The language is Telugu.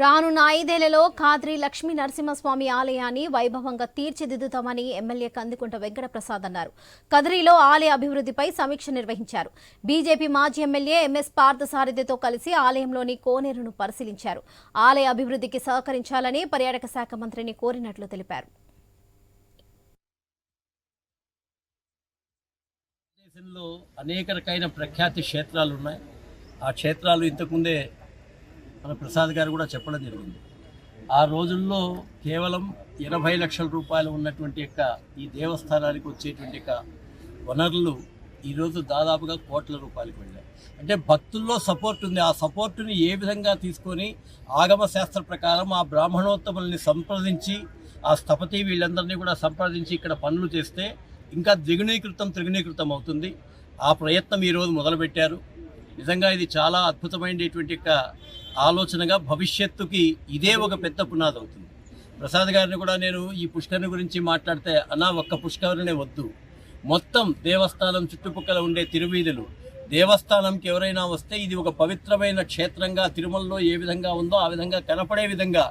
రానున్న ఐదేళ్ళలో ఖాద్రి లక్ష్మీ నరసింహస్వామి ఆలయాన్ని వైభవంగా తీర్చిదిద్దుతామని ఎమ్మెల్యే కందికుంట వెంకటప్రసాద్ అన్నారు. కదిరిలో ఆలయ అభివృద్ధిపై సమీక్ష నిర్వహించారు. బీజేపీ మాజీ ఎమ్మెల్యే ఎంఎస్ పార్థసారథితో కలిసి ఆలయంలోని కోనేరును పరిశీలించారు. ఆలయ అభివృద్ధికి సహకరించాలని పర్యాటక శాఖ మంత్రిని కోరినట్లు తెలిపారు. అనేక రకమైన ప్రఖ్యాతి క్షేత్రాలు ఉన్నాయి. ఆ క్షేత్రాలు ఇంతకుముందే మన ప్రసాద్ గారు కూడా చెప్పడం జరిగింది. ఆ రోజుల్లో కేవలం ఎనభై లక్షల రూపాయలు ఉన్నటువంటి యొక్క ఈ దేవస్థానానికి వచ్చేటువంటి యొక్క వనరులు ఈరోజు దాదాపుగా కోట్ల రూపాయలకు వెళ్ళాయి. అంటే భక్తుల్లో సపోర్ట్ ఉంది. ఆ సపోర్టుని ఏ విధంగా తీసుకొని ఆగమ శాస్త్ర ప్రకారం ఆ బ్రాహ్మణోత్తముల్ని సంప్రదించి ఆ స్థపతి వీళ్ళందరినీ కూడా సంప్రదించి ఇక్కడ పనులు చేస్తే ఇంకా ద్విగుణీకృతం త్రిగుణీకృతం అవుతుంది. ఆ ప్రయత్నం ఈరోజు మొదలుపెట్టారు. నిజంగా ఇది చాలా అద్భుతమైనటువంటి యొక్క ఆలోచనగా భవిష్యత్తుకి ఇదే ఒక పెద్ద పునాది అవుతుంది. ప్రసాద్ గారిని కూడా నేను ఈ పుష్కరిణి గురించి మాట్లాడితే అన్నా ఒక్క పుష్కరిణి వద్దు. మొత్తం దేవస్థానం చుట్టుపక్కల ఉండే తిరువీధులు దేవస్థానంకి ఎవరైనా వస్తే ఇది ఒక పవిత్రమైన క్షేత్రంగా తిరుమలలో ఏ విధంగా ఉందో ఆ విధంగా కనపడే విధంగా